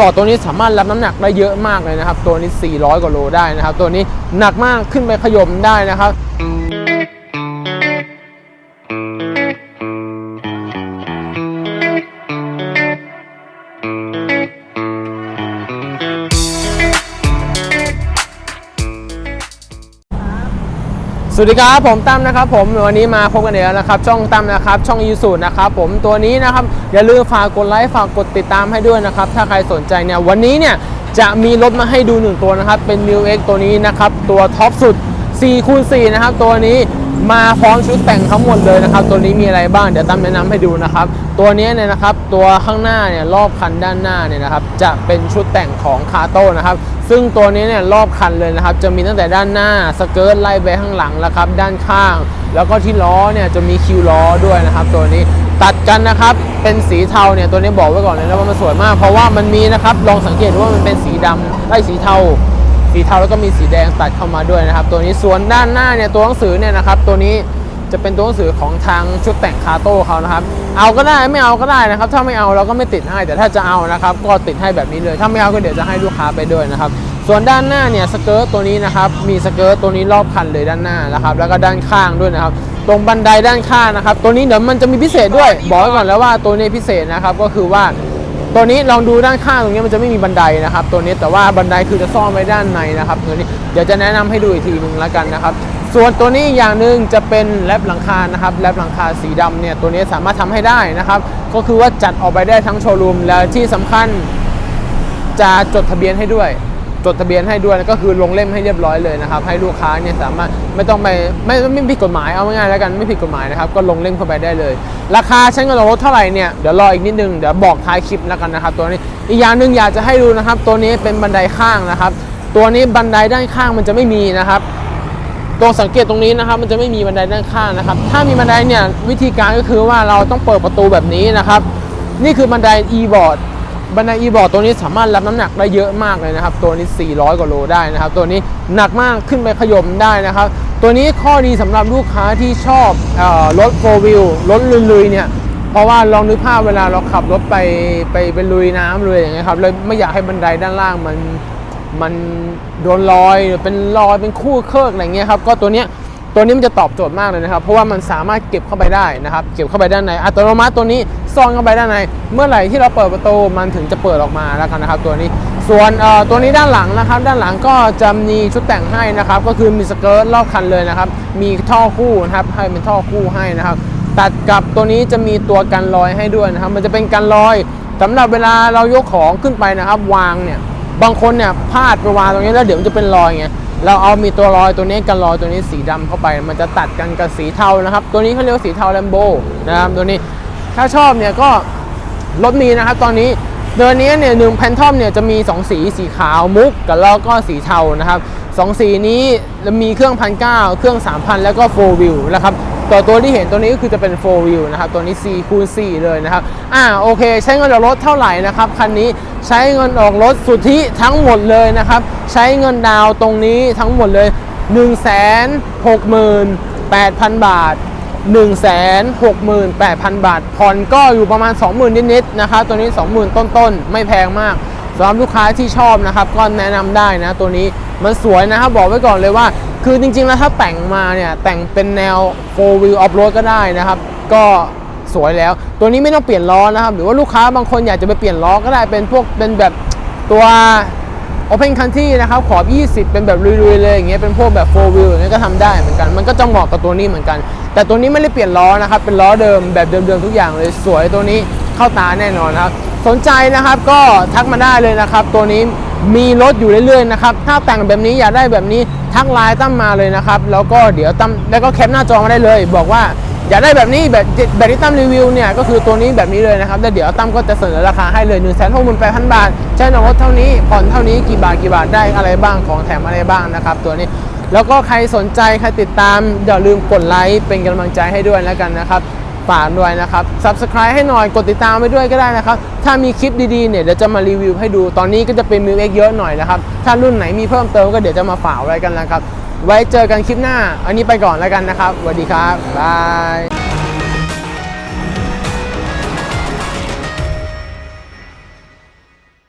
ต่อตัวนี้สามารถรับน้ำหนักได้เยอะมากเลยนะครับ ตัวนี้ 400 กว่าโลได้นะครับ ตัวนี้หนักมากขึ้นไปขยมได้นะครับ สวัสดีครับผมตั้มนะครับผมวันนี้มาพบกันอีกแล้วนะครับช่องตั้มนะครับช่องยูสูนะครับผมตัวนี้นะครับอย่าลืมฝากกดไลค์ฝากกดติดตามให้ด้วยนะครับถ้าใครสนใจเนี่ยวันนี้เนี่ยจะมีรถมาให้ดูหนึ่งตัวนะครับเป็น m ิว X ตัวนี้นะครับตัวท็อปสุด4คูณ4นะครับตัวนี้ มาพร้อมชุดแต่งทั้งหมดเลยนะครับ ตัวนี้มีอะไรบ้างเดี๋ยวตั้มแนะนำให้ดูนะครับ ตัวนี้เนี่ยนะครับ ตัวข้างหน้าเนี่ยรอบคันด้านหน้าเนี่ยนะครับ จะเป็นชุดแต่งของคาโต้นะครับ ซึ่งตัวนี้เนี่ยรอบคันเลยนะครับ จะมีตั้งแต่ด้านหน้าสเกิร์ตไล่ไปข้างหลังแล้วครับ ด้านข้าง แล้วก็ที่ล้อเนี่ยจะมีคิวล้อด้วยนะครับ ตัวนี้ตัดกันนะครับ เป็นสีเทาเนี่ยตัวนี้บอกไว้ก่อนเลยนะว่ามันสวยมาก เพราะว่ามันมีนะครับลองสังเกตว่ามันเป็นสีดำไอ้สีเทา สีเทาแล้วก็มีสีแดงตัดเข้ามาด้วยนะครับ ตัวนี้ส่วนด้านหน้าเนี่ยตัวหนังสือเนี่ยนะครับ ตัวนี้จะเป็นตัวหนังสือของทางชุดแต่งคาโต้เขานะครับ เอาก็ได้ไม่เอาก็ได้นะครับ ถ้าไม่เอาเราก็ไม่ติดให้ แต่ถ้าจะเอานะครับ ก็ติดให้แบบนี้เลย ถ้าไม่เอาก็เดี๋ยวจะให้ลูกค้าไปด้วยนะครับ ส่วนด้านหน้าเนี่ยสเกิร์ตตัวนี้นะครับ มีสเกิร์ตตัวนี้รอบคันเลยด้านหน้านะครับ แล้วก็ด้านข้างด้วยนะครับ ตรงบันไดด้านข้างนะครับ ตัวนี้เดี๋ยวมันจะมีพิเศษด้วย บอกไว้ก่อนแล้วว่าตัวนี้พิเศษนะครับ ก็คือว่า ตัวนี้ลองดูด้านข้างตรงนี้มันจะไม่มีบันไดนะครับ ตัวนี้แต่ว่าบันไดคือจะซ่อนไว้ด้านในนะครับตัวนี้เดี๋ยวจะแนะนำให้ดูอีกทีหนึ่งแล้วกันนะครับ ส่วนตัวนี้อย่างหนึ่งจะเป็นแรปหลังคานะครับแรปหลังคาสีดำเนี่ยตัวนี้สามารถทำให้ได้นะครับ ก็คือว่าจัดออกไปได้ทั้งโชว์รูมและที่สำคัญจะจดทะเบียนให้ด้วย จดทะเบียนให้ด้วยแล้วก็คือลงเล่มให้เรียบร้อยเลยนะครับ ให้ลูกค้าเนี่ยสามารถไม่ต้องไปไม่ไม่ผิดกฎหมายเอาง่ายๆแล้วกันไม่ผิดกฎหมายนะครับก็ลงเล่มเข้าไปได้เลย ราคาใช้เงินรถเท่าไหร่เนี่ยเดี๋ยวรออีกนิดนึงเดี๋ยวบอกท้ายคลิปแล้วกันนะครับ ตัวนี้อีกอย่างหนึ่งอยากจะให้ดูนะครับ ตัวนี้เป็นบันไดข้างนะครับ ตัวนี้บันไดด้านข้างมันจะไม่มีนะครับตรงสังเกตตรงนี้นะครับมันจะไม่มีบันไดด้านข้างนะครับ ถ้ามีบันไดเนี่ยวิธีการก็คือว่าเราต้องเปิดประตูแบบนี้นะครับ นี่คือบันได e-board บันได e-board ตัวนี้สามารถรับน้ำหนักได้เยอะมากเลยนะครับ ตัวนี้ 400 กว่าโลได้นะครับ ตัวนี้หนักมากขึ้นไปขยมได้นะครับ ตัวนี้ข้อดีสำหรับลูกค้าที่ชอบรถ4 wheel รถลุยๆเนี่ยเพราะว่าลองนึกภาพเวลาเราขับรถไปไปไปลุยน้ำเลยอย่างเงี้ยครับเลยไม่อยากให้บันไดด้านล่างมันมันโดนรอยหรือเป็นรอยเป็นคู่เครือกอะไรเงี้ยครับก็ตัวเนี้ย ตัวนี้มันจะตอบโจทย์มากเลยนะครับ เพราะว่ามันสามารถเก็บเข้าไปได้นะครับ เก็บเข้าไปด้านใน อัตโนมัติตัวนี้ซ่อนเข้าไปด้านใน เมื่อไหร่ที่เราเปิดประตูมันถึงจะเปิดออกมาแล้วกันนะครับ ตัวนี้ ส่วนเอ่อตัวนี้ด้านหลังนะครับ ด้านหลังก็จะมีชุดแต่งให้นะครับ ก็คือมีสเกิร์ตรอบคันเลยนะครับ มีท่อคู่นะครับ ให้เป็นท่อคู่ให้นะครับ ตัดกับตัวนี้จะมีตัวกันรอยให้ด้วยนะครับ มันจะเป็นกันรอยสำหรับเวลาเรายกของขึ้นไปนะครับ วางเนี่ย บางคนเนี่ยพลาดไปวางตรงนี้แล้วเดี๋ยวมันจะเป็นรอยไงเราเอามีตัวรอยตัวนี้กันรอยตัวนี้สีดำเข้าไป มันจะตัดกันกับสีเทานะครับ ตัวนี้เขาเรียกว่าสีเทาแลมโบนะครับตัวนี้ถ้าชอบเนี่ยก็รถมีนะครับ ตอนนี้เดือนนี้เนี่ยหนึ่งแพนทอมเนี่ยจะมี 2 สีสีขาวมุกกับแล้วก็สีเทานะครับสองสีนี้มีเครื่องพันเเครื่อง 3,000 แล้วก็โฟวิวนะครับ ตัวตัวที่เห็นตัวนี้ก็คือจะเป็น 4 wheel นะครับ ตัวนี้4คูณ4เลยนะครับ อ่าโอเค ใช้เงินออกรถเท่าไหร่นะครับ คันนี้ใช้เงินออกรถสุทธิทั้งหมดเลยนะครับ ใช้เงินดาวตรงนี้ทั้งหมดเลย 1 6 8 0 0 0 บาท 1 6 8 0 0 0 บาท ผ่อนก็อยู่ประมาณ 20,000 นิดๆ นะครับ ตัวนี้ 20,000 ต้นๆ ไม่แพงมากสำหรับลูกค้าที่ชอบนะครับ ก็แนะนำได้นะตัวนี้มันสวยนะครับ บอกไว้ก่อนเลยว่า คือจริงๆแล้วถ้าแต่งมาเนี่ยแต่งเป็นแนว4 wheel off road ก็ได้นะครับ ก็สวยแล้ว ตัวนี้ไม่ต้องเปลี่ยนล้อนะครับ หรือว่าลูกค้าบางคนอยากจะไปเปลี่ยนล้อก็ได้เป็นพวกเป็นแบบตัว Open Country นะครับขอบ 20 เป็นแบบลุยๆเลยอย่างเงี้ยเป็นพวกแบบ4 wheel อย่างเงี้ยก็ทำได้เหมือนกัน มันก็จะเหมาะกับตัวนี้เหมือนกัน แต่ตัวนี้ไม่ได้เปลี่ยนล้อนะครับ เป็นล้อเดิมแบบเดิมๆทุกอย่างเลยสวยตัวนี้เข้าตาแน่นอนครับ สนใจนะครับก็ทักมาได้เลยนะครับ ตัวนี้มีรถอยู่เรื่อยๆนะครับถ้าแต่งแบบนี้อยากได้แบบนี้ทักไลน์ตั้มมาเลยนะครับ แล้วก็เดี๋ยวตั้มแล้วก็แคปหน้าจอมาได้เลย บอกว่าอยากได้แบบนี้แบบแบบที่ตั้มรีวิวเนี่ยก็คือตัวนี้แบบนี้เลยนะครับแล้วเดี๋ยวตั้มก็จะเสนอราคาให้เลย1 6 8 0 0 0บาท ใช้นองรถเท่านี้ผ่อนเท่านี้กี่บาทกี่บาทได้อะไรบ้างของแถมอะไรบ้างนะครับ ตัวนี้แล้วก็ใครสนใจใครติดตามอย่าลืมกดไลค์เป็นกำลังใจให้ด้วยแล้วกันนะครับ ฝากด้วยนะครับ Subscribe ให้หน่อยกดติดตามไปด้วยก็ได้นะครับ ถ้ามีคลิปดีๆเนี่ยเดี๋ยวจะมารีวิวให้ดูตอนนี้ก็จะเป็นมิวเอ็กเยอะหน่อยนะครับ ถ้ารุ่นไหนมีเพิ่มเติมก็เดี๋ยวจะมาฝากไว้กันนะครับ ไว้เจอกันคลิปหน้า อันนี้ไปก่อนแล้วกันนะครับสวัสดีครับบาย